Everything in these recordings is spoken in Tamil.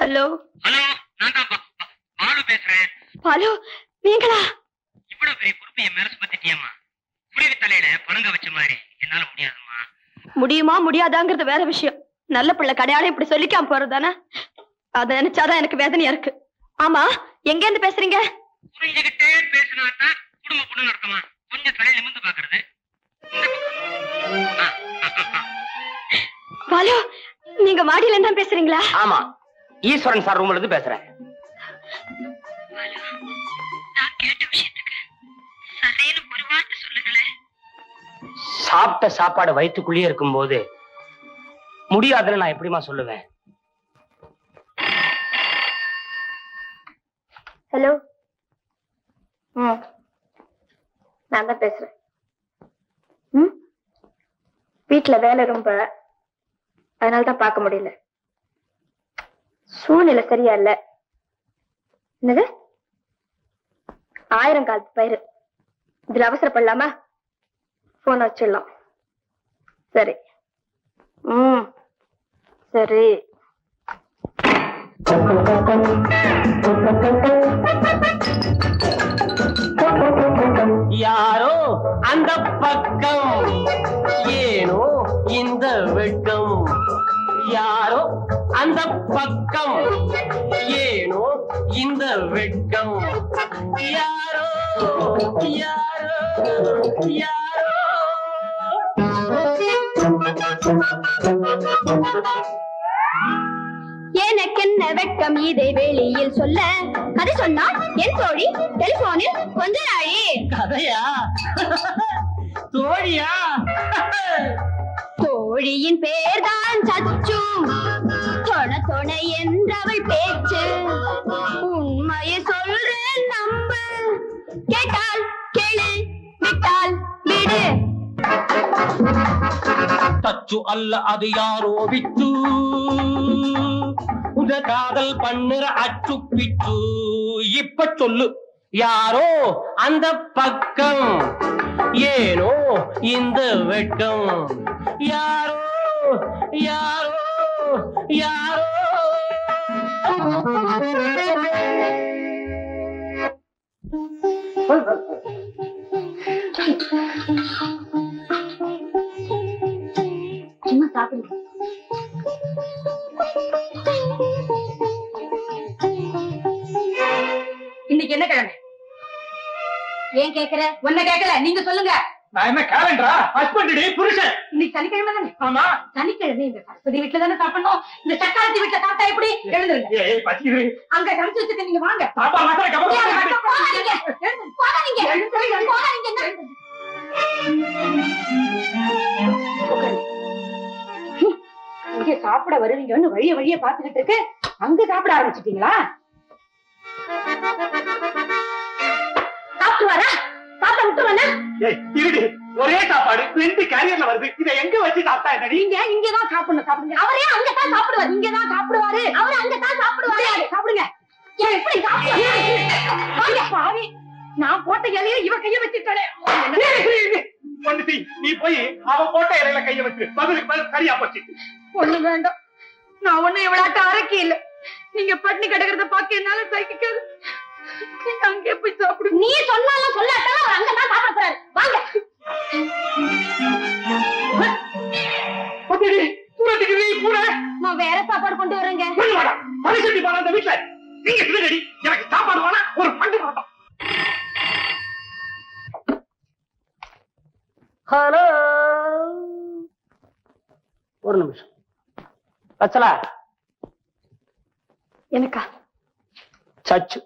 ஹலோ? ஹலோ பாலு பேசுறேன். பாலு நீங்களா? இவ்வளவு பெரிய பொறுப்பு என் மேல சுமத்திட்டியம்மா புரிவி தலையில பணங்க வச்ச மாதிரி. என்னால முடியாதும்மா. முடியுமா? முடியாதாங்கிறது வேற விஷயம். நல்ல பிள்ளை கடையாளம் இப்படி சொல்லிக்காம போறதுதானே? அதை நினைச்சாதான் எனக்கு வேதனையா இருக்கு. ஆமா எங்க இருந்து பேசுறீங்க? புரிஞ்சுக்கிட்டே பேசினா தான் குடும்ப பொண்ணு நடத்துமா? கொஞ்சம் தலையில நிமிந்து பாக்குறது. பாலு நீங்க மாடியில இருந்தா பேசுறீங்களா? ஆமா. ஈஸ்வரன் சார் ரூம்ல இருந்து பேசுறேன். நான் கேட்ட விஷயத்துக்கு சரின்னு ஒரு வார்த்தை சொல்லுங்களேன். சாப்பிட்ட சாப்பாடு வயிற்றுக்குள்ளேயே இருக்கும்போது முடியாதுன்னு நான் எப்படிமா சொல்லுவேன்? ஹலோ ம் நான் தான் பேசுறேன். ம்? வீட்டுல வேலை ரொம்ப அதனால தான் பார்க்க முடியல. சூழ்நிலை சரியா இல்ல. என்னது? ஆயிரம் காலத்து பயிர் இதுல அவசரப்படலாமா? போன் வச்சிடலாம். சரி. ம். சரி. யாரோ அந்த பக்கம். ஏனோ இந்த வெட்கம். அந்த பக்கம். ஏனோ இந்த வெட்கம். யாரோ யாரோ யாரோ. எனக்கென்ன வெட்கம் இதை வெளியில் சொல்ல? கதை சொன்னால் என் தோழி டெலிபோனில் கொஞ்ச நாழி கதையா? தோழியா? மொழியின் பேர்தான் சச்சு தொண தொண என்றவள் பேச்சு. உண்மையை சொல்றேன் நம்பு. கேட்டால் கேளு விட்டால் விடு. தச்சு அல்ல அது யாரோ விட்டு உத காதல் பண்ணுற அச்சு பிச்சு. இப்ப சொல்லு யாரோ அந்த பக்கம். ஏனோ இந்த வெட்கம்? யாரோ யாரோ யாரோ? சும்மா ஏன் கேக்குற? ஒன்ன கேட்கல நீங்க சொல்லுங்க. நான் என்ன கேலண்டரா? ஹஸ்பண்ட் டே புருஷன். இன்னைக்கு சனிக்கிழமை தானே? ஆமா. சனிக்கிழமை இந்த சரஸ்வதி வீட்டுல தானே சாப்பிடணும்? இந்த சக்காலத்தி வீட்டுல சாப்பிட்டா எப்படி? எழுந்துருங்க. ஏய் பசிக்குது. அங்க சமைச்சு வச்சுட்டு நீங்க வாங்க. மாத்திரம் போகாதீங்க, கவனம் போகாதீங்க. போகாதீங்க. போகாதீங்க. இங்க சாப்பிட வருவீங்கன்னு வழிய வழிய பாத்துக்கிட்டு இருக்கு. அங்க சாப்பிட ஆரம்பிச்சிட்டீங்களா? சாப்பிட்டு வரா சாப்பிட விட்டுருவானே இருடி. ஒரே சாப்பாடு. ரெண்டு கேரியர்ல வருது. இதை எங்க வச்சு சாப்பிட்டா என்னடி? நீங்க இங்கதான் சாப்பிடணும். சாப்பிடுங்க. அவரே அங்கதான் சாப்பிடுவாரு. இங்கதான் சாப்பிடுவாரு. அவரு அங்கதான் சாப்பிடுவாரு. சாப்பிடுங்க. எப்படி சாப்பிடுவாரு பாவி. நான் போட்ட இலையில இவ கைய வச்சுட்டானே பொண்ணுத்தி நீ போய் அவ போட்ட இலையில கைய வச்சு பதிலுக்கு பதில் சரியா போச்சு. ஒண்ணு வேண்டாம். நான் ஒண்ணு இவ்வளவு அரக்கி இல்ல. நீங்க பட்னி கிடக்கிறத பாக்க என்னால சகிக்காது. நீங்க அங்கே போய் சாப்பிடுங்க நீ சொன்னாலும் சொல்லாட்டாலும் அவர் அங்கதான் சாப்பிட போறாரு. வாங்க. பொண்ணுடி தூரத்துக்கு நீ பூனை. நான் வேற சாப்பாடு கொண்டு வரேங்க. கொண்டு வாடா. மனுஷன் போன அந்த வீட்டுல நீங்க திருடடி எனக்கு சாப்பாடு வேணா ஒரு பண்டு ஹலோ. ஒரு நிமிஷம். வச்சலா? எனக்கா சச்சு.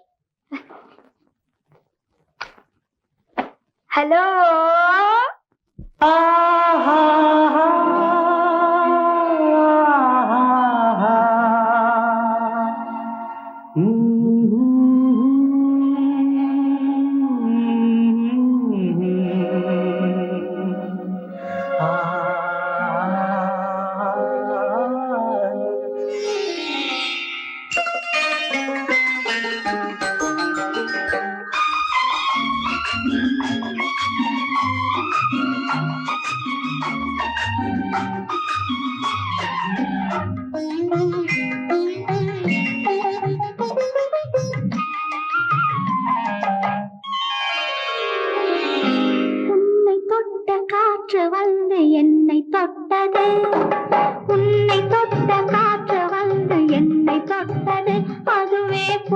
ஹலோ ஆ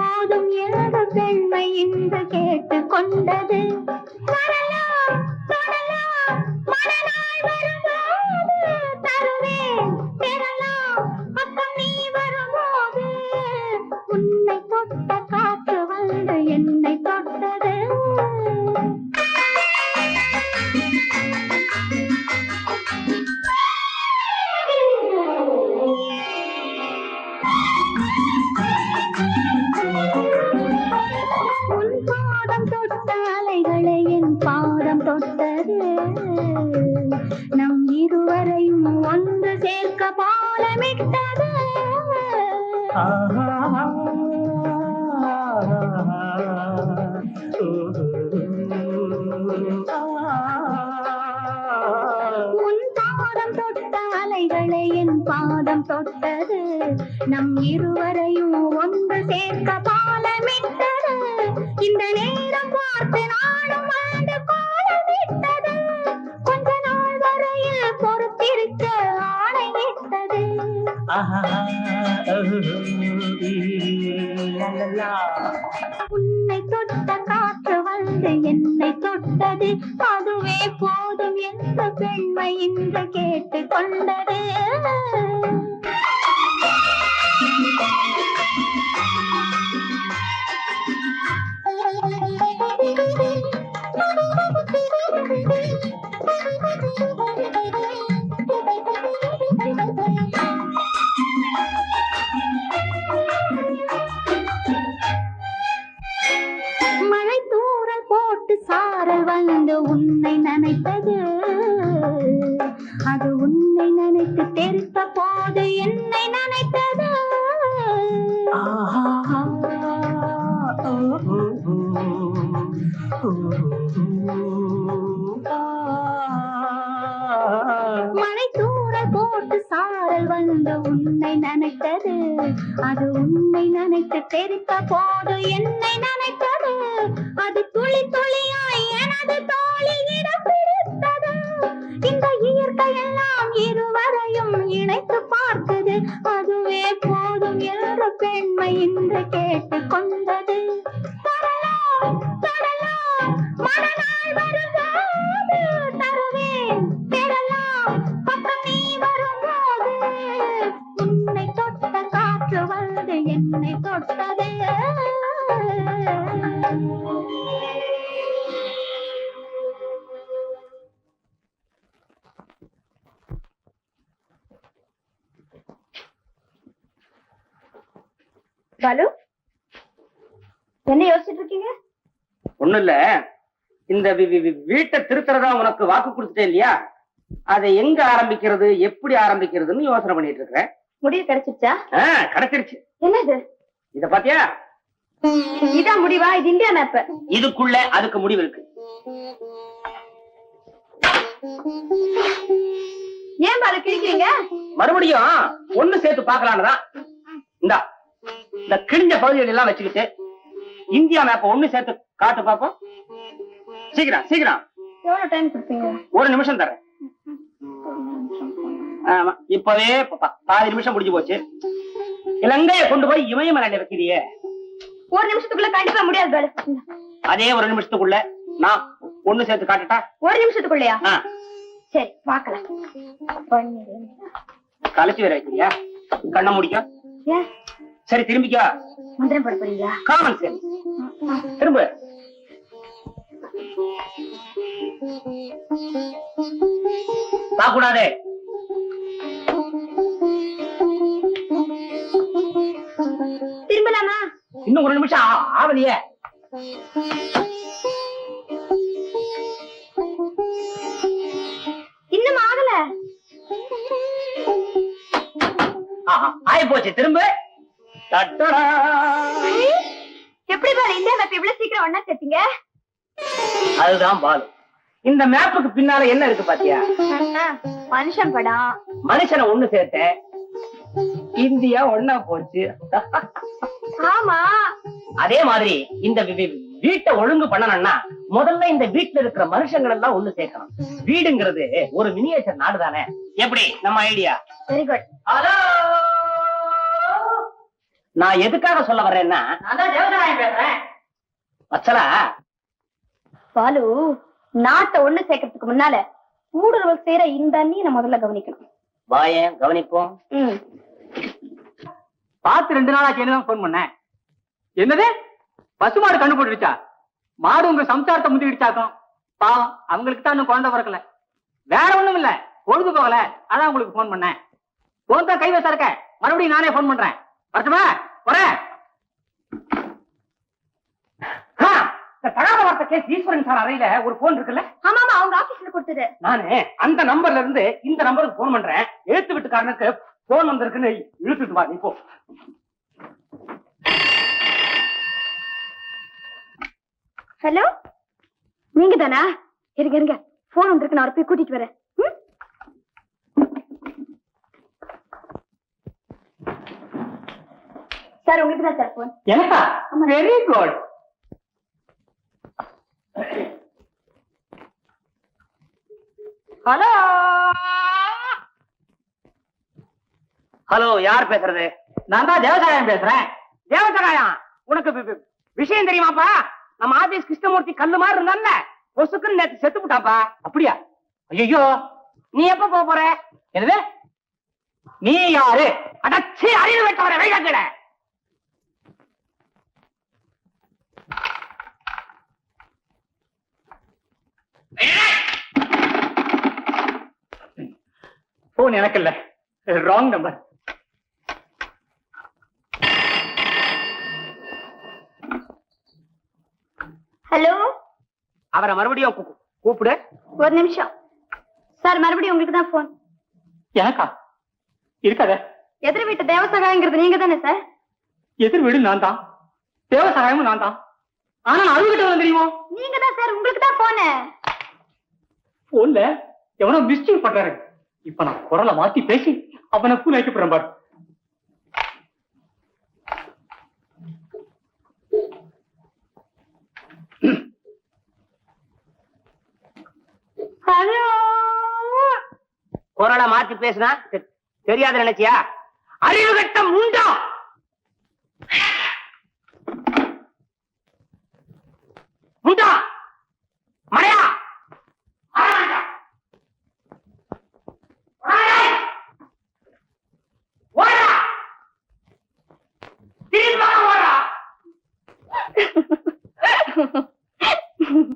போதும் என்று பெண்மை இன்று கேட்டு கொண்டது. வரலாம் பாதம் தொட்ட அலைகளை என் பாதம் தொட்டது. நம் இருவரையும் ஒன்று சேர்க்க பாலமிட்டது. உன் பாதம் தொட்ட அலைகளை என் பாதம் தொட்டது. நம் இருவரையும் ஒன்று சேர்க்க பாலமிட்டது. இந்த நே உன்னை தொட்ட காற்று வந்து என்னை தொட்டது. அதுவே போதும் எந்த பெண்மை இந்த கேட்டு கொண்டது. மழை தூறல் போட்டு சாரல் வந்த உன்னை நினைத்தது. அது உன்னை நினைத்து தெரித்த போது என்னை நினைத்தது. அது துளி துளியாய் எனது தோளில் இடம் பிடித்தது. இந்த இயற்கை எல்லாம் இருவரையும் இணைத்து பார்த்தது. அதுவே போதும் என்ற பெண்மை இன்று கேட்டு பாலு? என்ன யோசிச்சுட்டு இருக்கீங்க ஒண்ணும் இல்ல இந்த வீட்டை திருத்துறதா உனக்கு வாக்கு கொடுத்துட்டேன் இல்லையா? அதை எங்க ஆரம்பிக்கிறது எப்படி ஆரம்பிக்கிறதுன்னு யோசனை பண்ணிட்டு இருக்கிறேன் முடிவு கிடைச்சிருச்சா? கிடைச்சிருச்சு. என்னது? இத பாத்தியா? இதான் முடிவா? இது இந்தியா மேப் இதுக்குள்ள அதுக்கு முடிவு இருக்கு. ஏன் பாலு கிழிக்கிறீங்க? மறுபடியும் ஒண்ணு சேர்த்து பாக்கலான்னுதான் இந்தா. இந்த கிழிஞ்ச பகுதிகள் எல்லாம் வச்சுக்கிட்டு இந்தியா மேப்ப ஒண்ணு சேர்த்து காட்டு பாப்போம். சீக்கிரம் சீக்கிரம். எவ்வளவு டைம் கொடுப்பீங்க? ஒரு நிமிஷம் தரேன். ஆமா இப்பவே பாதி நிமிஷம் முடிஞ்சு போச்சு. இலங்கைய கொண்டு போய் இமயமலையில வைக்கிறியே ஒரு நிமிஷத்துக்குள்ள கண்டிப்பா முடியாது அதே ஒரு நிமிஷத்துக்குள்ள நான் ஒண்ணு சேர்த்து காட்டுட்டா? ஒரு நிமிஷத்துக்குள்ளயா? சரி பாக்கலாம். கலைச்சு வேற வைக்கிறியா கண்ண முடிக்க. சரி திரும்பிக்கா. மந்திரம் போட போறீங்களா? காமன் சென்ஸ் திரும்ப. கூடாதே திரும்பலாமா? இன்னும் ஒரு நிமிஷம். ஆவலையே இன்னும் ஆகல. ஆயி போச்சு திரும்ப. தட்டடா. எப்படி பாரு இந்தியா மேப் இவ்வளவு சீக்கிரம் ஒண்ணா சேர்த்தீங்க? அதுதான் பால். இந்த மேப்புக்கு பின்னால என்ன இருக்கு பாத்தியா? மனுஷன் படம். மனுஷனை ஒண்ணு சேர்த்தேன். இந்தியா ஒண்ணா போச்சு. ஆமா. அதே மாதிரி இந்த வீட்டை ஒழுங்கு பண்ணணும்னா முதல்ல இந்த வீட்டுல இருக்கிற மனுஷங்கள் எல்லாம் ஒண்ணு சேர்க்கணும். வீடுங்கிறது ஒரு மினியேச்சர் நாடு தானே எப்படி? நம்ம ஐடியா வெரி குட் ஹலோ நான் எதுக்காக சொல்ல வர்றேன்னா நான் வச்சலா பாலு நாட்டை ஒண்ணு சேர்க்கறதுக்கு முன்னால ஊடுருவல் செய்யற இந்த அண்ணியை முதல்ல கவனிக்கணும். வாயேன் கவனிப்போம். ம். பார்த்து ரெண்டு நாள் ஆச்சு தான் போன் பண்ணேன் என்னது பசுமாடு கண்ணு போட்டுடுச்சா மாடு உங்க சம்சாரத்தை முந்திக்கிடுச்சாக்கும் பாவம் அவங்களுக்கு தான் இன்னும் குழந்தை பிறக்கல. வேற ஒண்ணும் இல்ல. பொழுது போகல. அதான் உங்களுக்கு போன் பண்ணேன். போன் தான் கைவசம் இருக்க. மறுபடியும் நானே போன் பண்றேன். வரட்டுமா வரேன் தகாத வார்த்தை கேஸ் ஈஸ்வரன் சார் அறையில ஒரு போன் இருக்குல்ல? ஆமா ஆமா அவங்க ஆபீஸ்ல கொடுத்தது. நானு அந்த நம்பர்ல இருந்து இந்த நம்பருக்கு போன் பண்றேன். எழுத்து வீட்டுக்காரனுக்கு போன் வந்திருக்குன்னு இழுத்துட்டு வா நீ போ. ஹலோ நீங்க தானா இருங்க இருங்க. போன் வந்திருக்கு நான் போய் கூட்டிட்டு வரேன் ம்? சார் உங்களுக்கு தான் சார் போன் எனக்கா? வெரி குட் ஹலோ ஹலோ யார் பேசுறது? நான் தான் தேவசாயம் பேசுறேன். தேவசகாயம் உனக்கு விஷயம் தெரியுமாப்பா? நம்ம ஆபீஸ் கிருஷ்ணமூர்த்தி கல்லு மாதிரி இருந்தான்ல? பொசுக்குன்னு நேத்து செத்து விட்டாப்பா அப்படியா? ஐயோ நீ எப்ப போக போற? என்னது? நீ யாரு? அடச்சி அறிவு வெட்டவர வைக்கல போன் எனக்கு இல்ல ராங் நம்பர் ஹலோ அவரை மறுபடியும் கூப்பிடு. ஒரு நிமிஷம். சார் மறுபடியும் உங்களுக்கு தான் போன் எனக்கா? இருக்காத. எதிர் வீட்டு தேவசகாயங்கிறது நீங்க தானே சார் எதிர் வீடு நான் தான். தேவ சகாயமும் நான் தான். ஆனா நான் அழுகிட்ட தெரியுமா? நீங்க தான் சார் உங்களுக்கு தான் போனு போன்ல எவனோ மிஸ்டேக் பண்றாரு. இப்ப நான் குரலை மாத்தி பேசி அவனை பூ வைக்கப்படுறேன் பாரு. ஹலோ! குரலை மாத்தி பேசினா தெரியாது நினைச்சியா? அறிவு கட்ட முண்டா முண்டா மறையா